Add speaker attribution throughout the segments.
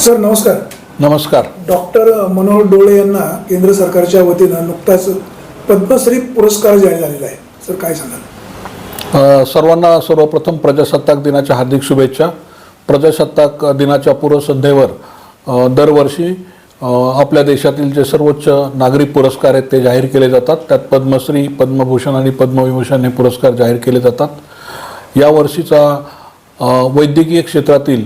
Speaker 1: Sir नमस्कार.
Speaker 2: नमस्कार.
Speaker 1: Doctor Manohar डोळे यांना केंद्र सरकारच्या वतीनं नुकताच पद्मश्री पुरस्कार जाहीर झालेला आहे. सर काय सांगाल?
Speaker 2: सर्वांना सर्वप्रथम प्रजासत्ताक दिनाच्या हार्दिक शुभेच्छा. प्रजासत्ताक दिनाच्या पूर्वसंध्येवर दरवर्षी आपल्या देशातील जे सर्वोच्च नागरी पुरस्कार आहेत ते जाहीर केले जातात. त्यात पद्मश्री पद्मभूषण आणि पद्मविभूषण हे पुरस्कार जाहीर केले जातात. यावर्षीचा वैद्यकीय क्षेत्रातील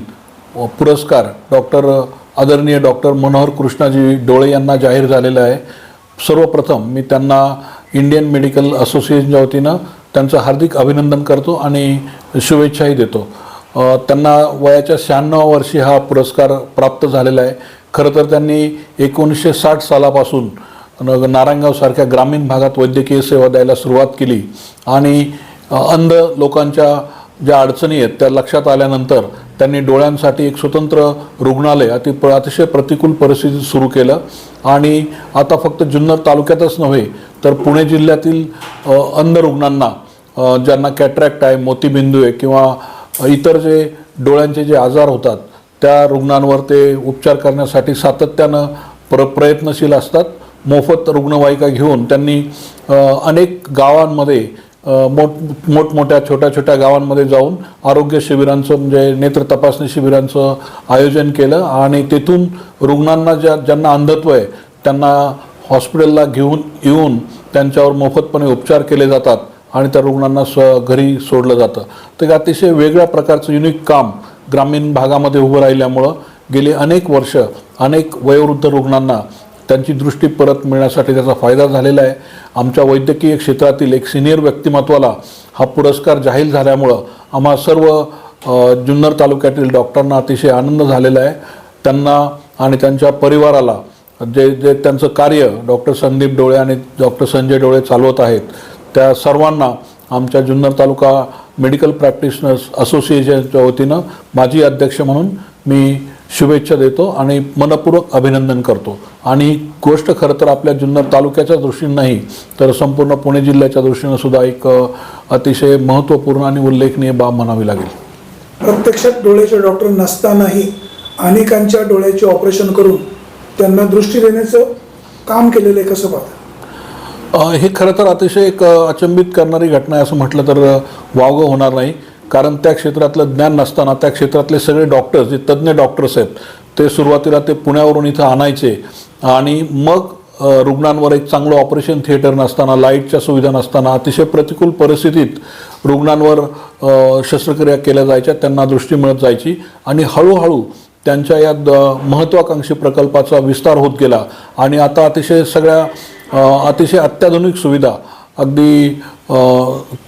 Speaker 2: पुरस्कार डॉक्टर आदरणीय डॉक्टर मनोहर कृष्णाजी डोळे यांना जाहीर झालेला आहे. सर्वप्रथम मी त्यांना इंडियन मेडिकल असोसिएशनच्या वतीनं त्यांचं हार्दिक अभिनंदन करतो आणि शुभेच्छाही देतो. त्यांना वयाच्या शहाण्णव वर्षी हा पुरस्कार प्राप्त झालेला आहे. खरं तर त्यांनी एकोणीसशे साठ सालापासून न- नारायणगावसारख्या ग्रामीण भागात वैद्यकीय सेवा द्यायला सुरुवात केली आणि अंध लोकांच्या ज्या अडचणी आहेत त्या लक्षात आल्यानंतर त्यांनी डोळ्यांसाठी एक स्वतंत्र रुग्णालय अति अतिशय प्रतिकूल परिस्थितीत सुरू केलं. आणि आता फक्त जुन्नर तालुक्यातच नव्हे तर पुणे जिल्ह्यातील अंध रुग्णांना ज्यांना कॅट्रॅक्ट आहे मोतीबिंदू आहे किंवा इतर जे डोळ्यांचे जे आजार होतात त्या रुग्णांवर ते उपचार करण्यासाठी सातत्यानं प्र प्रयत्नशील असतात. मोफत रुग्णवाहिका घेऊन त्यांनी अनेक गावांमध्ये मोठ मोठमोठ्या छोट्या छोट्या गावांमध्ये जाऊन आरोग्य शिबिरांचं म्हणजे नेत्र तपासणी शिबिरांचं आयोजन केलं आणि तेथून रुग्णांना ज्या ज्यांना अंधत्व आहे त्यांना हॉस्पिटलला घेऊन येऊन त्यांच्यावर मोफतपणे उपचार केले जातात आणि त्या रुग्णांना स्व घरी सोडलं जातं. तर अतिशय वेगळ्या प्रकारचं युनिक काम ग्रामीण भागामध्ये उभं राहिल्यामुळं गेली अनेक वर्ष अनेक वयोवृद्ध रुग्णांना त्यांची दृष्टी परत मिळण्यासाठी त्याचा फायदा झालेला आहे. आमच्या वैद्यकीय क्षेत्रातील एक सिनियर व्यक्तिमत्वाला हा पुरस्कार जाहीर झाल्यामुळं आम्हा सर्व जुन्नर तालुक्यातील डॉक्टरांना अतिशय आनंद झालेला आहे. त्यांना आणि त्यांच्या परिवाराला जे जे त्यांचं कार्य डॉक्टर संदीप डोळे आणि डॉक्टर संजय डोळे चालवत आहेत त्या सर्वांना आमच्या जुन्नर तालुका मेडिकल प्रॅक्टिशनर्स असोसिएशनच्या वतीनं माजी अध्यक्ष म्हणून मी शुभेच्छा देतो आणि मनपूर्वक अभिनंदन करतो. आणि गोष्ट खरं तर आपल्या जुन्नर तालुक्याच्या दृष्टीनं नाही तर संपूर्ण पुणे जिल्ह्याच्या दृष्टीनं सुद्धा एक अतिशय महत्त्वपूर्ण आणि उल्लेखनीय बाब म्हणावी लागेल.
Speaker 1: प्रत्यक्षात डोळ्याचे डॉक्टर नसतानाही अनेकांच्या डोळ्याचे ऑपरेशन करून त्यांना दृष्टी देण्याचं काम केलेलं आहे कसं पाहता?
Speaker 2: हे खरं तर अतिशय एक अचंबित करणारी घटना आहे असं म्हटलं तर वावगं होणार नाही. कारण त्या क्षेत्रातलं ज्ञान नसताना त्या क्षेत्रातले सगळे डॉक्टर्स जे तज्ज्ञ डॉक्टर्स आहेत ते सुरुवातीला ते पुण्यावरून इथं आणायचे. आणि मग रुग्णांवर एक चांगलं ऑपरेशन थिएटर नसताना लाईटच्या सुविधा नसताना अतिशय प्रतिकूल परिस्थितीत रुग्णांवर शस्त्रक्रिया केल्या जायच्या त्यांना दृष्टी मिळत जायची. आणि हळूहळू त्यांच्या या द- महत्त्वाकांक्षी प्रकल्पाचा विस्तार होत गेला. आणि आता अतिशय सगळ्या अतिशय अत्याधुनिक सुविधा अगदी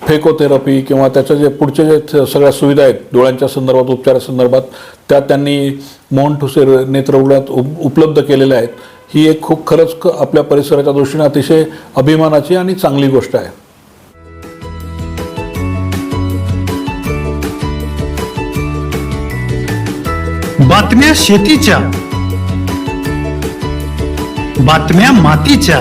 Speaker 2: फेकोथेरपी किंवा त्याच्या जे पुढचे जे सगळ्या सुविधा आहेत डोळ्यांच्या संदर्भात उपचारासंदर्भात त्या त्यांनी मोहन ठुसे नेत्ररुग्णात उप उपलब्ध केलेल्या आहेत. ही एक खूप खरंच आपल्या परिसराच्या दृष्टीने अतिशय अभिमानाची आणि चांगली गोष्ट आहे.
Speaker 3: बातम्या शेतीच्या बातम्या मातीच्या.